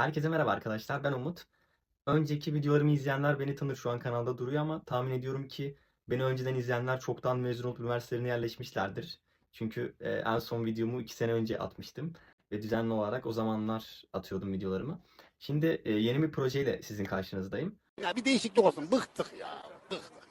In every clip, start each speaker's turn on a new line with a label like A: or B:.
A: Herkese merhaba arkadaşlar. Ben Umut. Önceki videolarımı izleyenler beni tanır. Şu an kanalda duruyor ama tahmin ediyorum ki beni önceden izleyenler çoktan mezun olup üniversitelerine yerleşmişlerdir. Çünkü e, en son videomu 2 sene önce atmıştım. Ve düzenli olarak o zamanlar atıyordum videolarımı. Şimdi e, yeni bir projeyle sizin karşınızdayım.
B: Ya bir değişiklik olsun. Bıktık ya. Bıktık.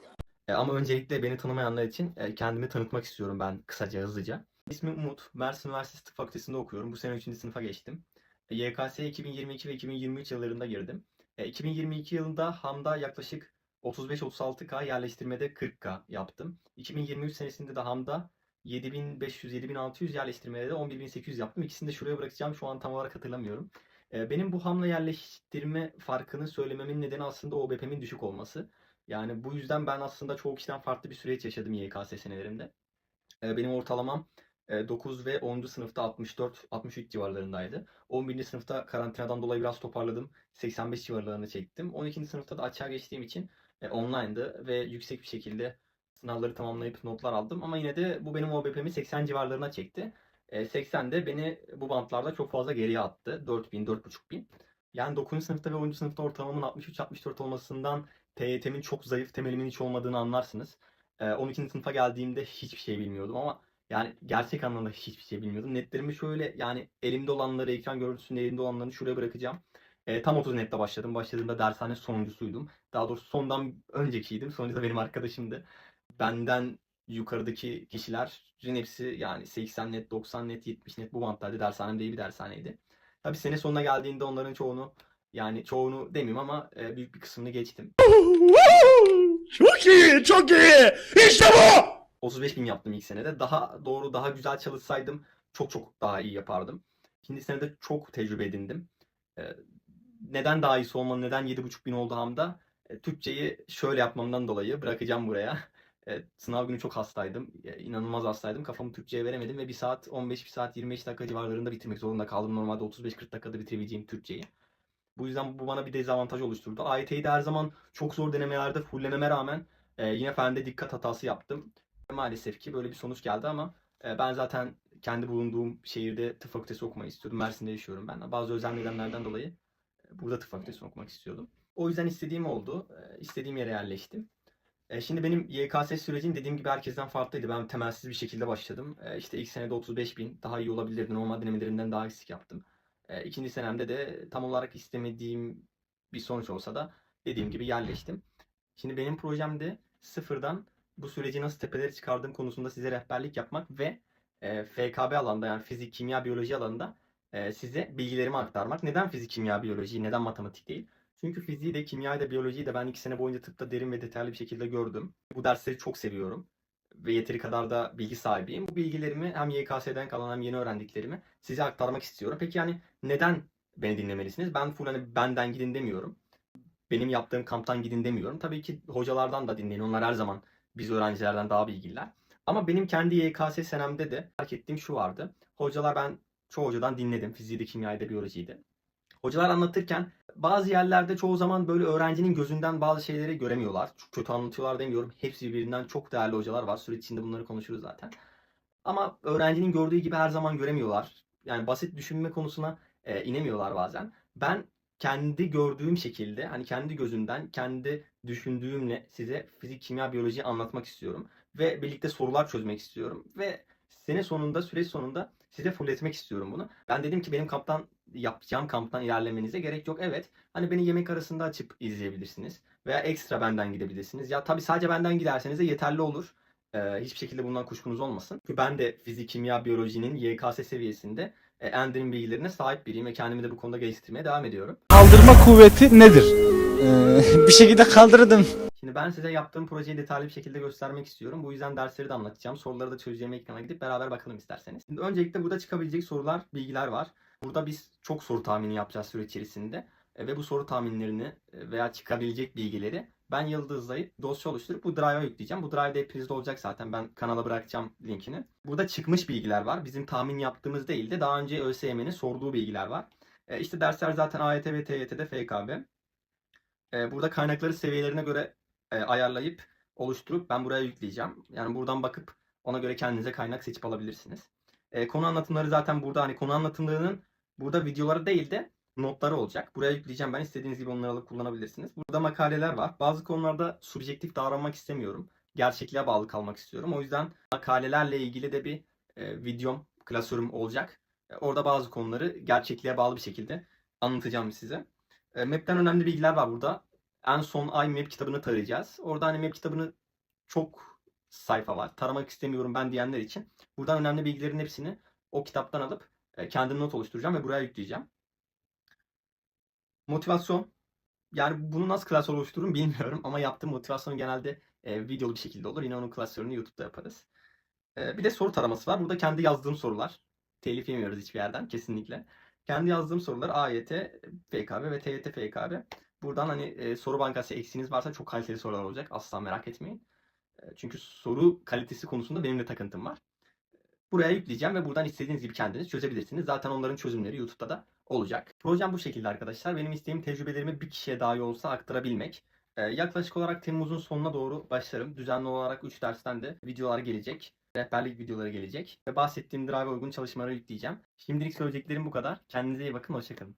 A: E, ama öncelikle beni tanımayanlar için e, kendimi tanıtmak istiyorum ben kısaca, hızlıca. İsmim Umut. Mersin Üniversitesi Tıp Fakültesi'nde okuyorum. Bu sene 3. sınıfa geçtim. E, YKS'ye 2022 ve 2023 yıllarında girdim. E, 2022 yılında Ham'da yaklaşık 35-36K yerleştirmede 40K yaptım. 2023 senesinde de Ham'da 7500-7600 yerleştirmede de 11800 yaptım. İkisini de şuraya bırakacağım. Şu an tam olarak hatırlamıyorum. E, Benim bu Ham'la yerleştirme farkını söylememin nedeni aslında OBP'min düşük olması. Yani bu yüzden ben aslında çoğu kişiden farklı bir süreç yaşadım YKS senelerimde. E, Benim ortalamam e, 9 ve 10. sınıfta 64-63 civarlarındaydı. 11. sınıfta karantinadan dolayı biraz toparladım. 85 civarlarını çektim. 12. sınıfta da açığa geçtiğim için e, online'dı ve yüksek bir şekilde sınavları tamamlayıp notlar aldım. Ama yine de bu benim OBP'mi 80 civarlarına çekti. E, 80 de beni bu bantlarda çok fazla geriye attı. 4000, 4500. Yani 9. sınıfta ve 10. sınıfta ortalamamın 63-64 olmasından TYT'min çok zayıf, temelimin hiç olmadığını anlarsınız. E, 12. sınıfa geldiğimde hiçbir şey bilmiyordum ama yani gerçek anlamda hiçbir şey bilmiyordum. Netlerimi şöyle yani elimde olanları, ekran görüntüsünde elimde olanları şuraya bırakacağım. E, tam 30 nette başladım. Başladığımda dershane sonuncusuydum. Daha doğrusu sondan öncekiydim. Sonuncu da benim arkadaşımdı. Benden yukarıdaki kişilerin hepsi yani 80 net, 90 net, 70 net bu bantlarda dershanem de iyi bir dershaneydi. Tabii sene sonuna geldiğinde onların çoğunu yani çoğunu demeyeyim ama e, büyük bir kısmını geçtim.
B: Çok iyi. Çok iyi. İşte bu.
A: 35 bin yaptım ilk senede. Daha doğru, daha güzel çalışsaydım çok çok daha iyi yapardım. İkinci senede çok tecrübe edindim. Neden daha iyisi olmalı, neden 7,5 bin oldu hamda? Türkçeyi şöyle yapmamdan dolayı bırakacağım buraya. Sınav günü çok hastaydım. İnanılmaz hastaydım. Kafamı Türkçe'ye veremedim ve 1 saat 15, 1 saat 25 dakika civarlarında bitirmek zorunda kaldım. Normalde 35-40 dakikada bitirebileceğim Türkçeyi. Bu yüzden bu bana bir dezavantaj oluşturdu. AYT'yi de her zaman çok zor denemelerde fullememe rağmen yine fende dikkat hatası yaptım. Maalesef ki böyle bir sonuç geldi ama e, ben zaten kendi bulunduğum şehirde tıp fakültesi okumayı istiyordum. Mersin'de yaşıyorum ben. Bazı özel nedenlerden dolayı e, burada tıp fakültesi okumak istiyordum. O yüzden istediğim oldu. E, İstediğim yere yerleştim. Şimdi benim YKS sürecim dediğim gibi herkesten farklıydı. Ben temelsiz bir şekilde başladım. İşte ilk senede 35 bin daha iyi olabilirdi. Normal denemelerimden daha eksik yaptım. İkinci senemde de tam olarak istemediğim bir sonuç olsa da dediğim gibi yerleştim. Şimdi benim projemde sıfırdan bu süreci nasıl tepelere çıkardığım konusunda size rehberlik yapmak ve e, FKB alanda yani fizik, kimya, biyoloji alanında e, size bilgilerimi aktarmak. Neden fizik, kimya, biyoloji, neden matematik değil? Çünkü fiziği de, kimyayı da, biyolojiyi de ben iki sene boyunca tıpta derin ve detaylı bir şekilde gördüm. Bu dersleri çok seviyorum ve yeteri kadar da bilgi sahibiyim. Bu bilgilerimi hem YKS'den kalan hem yeni öğrendiklerimi size aktarmak istiyorum. Peki yani neden beni dinlemelisiniz? Ben full hani benden gidin demiyorum. Benim yaptığım kamptan gidin demiyorum. Tabii ki hocalardan da dinleyin. Onlar her zaman biz öğrencilerden daha bilgililer. Ama benim kendi YKS senemde de fark ettiğim şu vardı. Hocalar ben çoğu hocadan dinledim. Fiziği de, kimyayı da, biyolojiyi de. Hocalar anlatırken bazı yerlerde çoğu zaman böyle öğrencinin gözünden bazı şeyleri göremiyorlar. Çok kötü anlatıyorlar demiyorum. Hepsi birbirinden çok değerli hocalar var. Süreç içinde bunları konuşuruz zaten. Ama öğrencinin gördüğü gibi her zaman göremiyorlar. Yani basit düşünme konusuna e, inemiyorlar bazen. Ben kendi gördüğüm şekilde hani kendi gözümden kendi düşündüğümle size fizik, kimya, biyolojiyi anlatmak istiyorum. Ve birlikte sorular çözmek istiyorum. Ve sene sonunda, süreç sonunda size fulletmek istiyorum bunu. Ben dedim ki benim kamptan yapacağım kamptan ilerlemenize gerek yok. Evet hani beni yemek arasında açıp izleyebilirsiniz. Veya ekstra benden gidebilirsiniz. Ya tabii sadece benden giderseniz de yeterli olur. Ee, hiçbir şekilde bundan kuşkunuz olmasın. Çünkü ben de fizik, kimya, biyolojinin YKS seviyesinde e, en bilgilerine sahip biriyim ve kendimi de bu konuda geliştirmeye devam ediyorum.
C: Kaldırma kuvveti nedir? Ee, bir şekilde kaldırdım.
A: Şimdi ben size yaptığım projeyi detaylı bir şekilde göstermek istiyorum. Bu yüzden dersleri de anlatacağım. Soruları da çözeceğim ekrana gidip beraber bakalım isterseniz. Şimdi öncelikle burada çıkabilecek sorular, bilgiler var. Burada biz çok soru tahmini yapacağız süre içerisinde. E, Ve bu soru tahminlerini e, veya çıkabilecek bilgileri ben yıldızlayıp dosya oluşturup bu drive'a yükleyeceğim. Bu drive'da hepinizde olacak zaten. Ben kanala bırakacağım linkini. Burada çıkmış bilgiler var. Bizim tahmin yaptığımız değil de daha önce ÖSYM'nin sorduğu bilgiler var. E, İşte dersler zaten AYT ve TYT'de FKB. E, Burada kaynakları seviyelerine göre e, ayarlayıp oluşturup ben buraya yükleyeceğim. Yani buradan bakıp ona göre kendinize kaynak seçip alabilirsiniz. E, konu anlatımları zaten burada hani konu anlatımlarının burada videoları değil de notları olacak. Buraya yükleyeceğim ben. İstediğiniz gibi onları alıp kullanabilirsiniz. Burada makaleler var. Bazı konularda subjektif davranmak istemiyorum. Gerçekliğe bağlı kalmak istiyorum. O yüzden makalelerle ilgili de bir e, videom, klasörüm olacak. E, orada bazı konuları gerçekliğe bağlı bir şekilde anlatacağım size. E, Map'ten önemli bilgiler var burada. En son ay map kitabını tarayacağız. Orada hani map kitabını çok sayfa var. Taramak istemiyorum ben diyenler için. Buradan önemli bilgilerin hepsini o kitaptan alıp e, kendim not oluşturacağım ve buraya yükleyeceğim. Motivasyon. Yani bunu nasıl klasör oluştururum bilmiyorum ama yaptığım motivasyon genelde e, videolu bir şekilde olur. Yine onun klasörünü YouTube'da yaparız. E, bir de soru taraması var. Burada kendi yazdığım sorular. Telif yemiyoruz hiçbir yerden kesinlikle. Kendi yazdığım sorular AYT, FKB ve TYT FKB. Buradan hani e, soru bankası eksiğiniz varsa çok kaliteli sorular olacak. Asla merak etmeyin. E, çünkü soru kalitesi konusunda benim de takıntım var. Buraya yükleyeceğim ve buradan istediğiniz gibi kendiniz çözebilirsiniz. Zaten onların çözümleri YouTube'da da olacak. Projem bu şekilde arkadaşlar. Benim isteğim tecrübelerimi bir kişiye dahi olsa aktarabilmek. Ee, yaklaşık olarak Temmuz'un sonuna doğru başlarım. Düzenli olarak 3 dersten de videolar gelecek. Rehberlik videoları gelecek. Ve bahsettiğim drive uygun çalışmaları yükleyeceğim. Şimdilik söyleyeceklerim bu kadar. Kendinize iyi bakın. Hoşçakalın.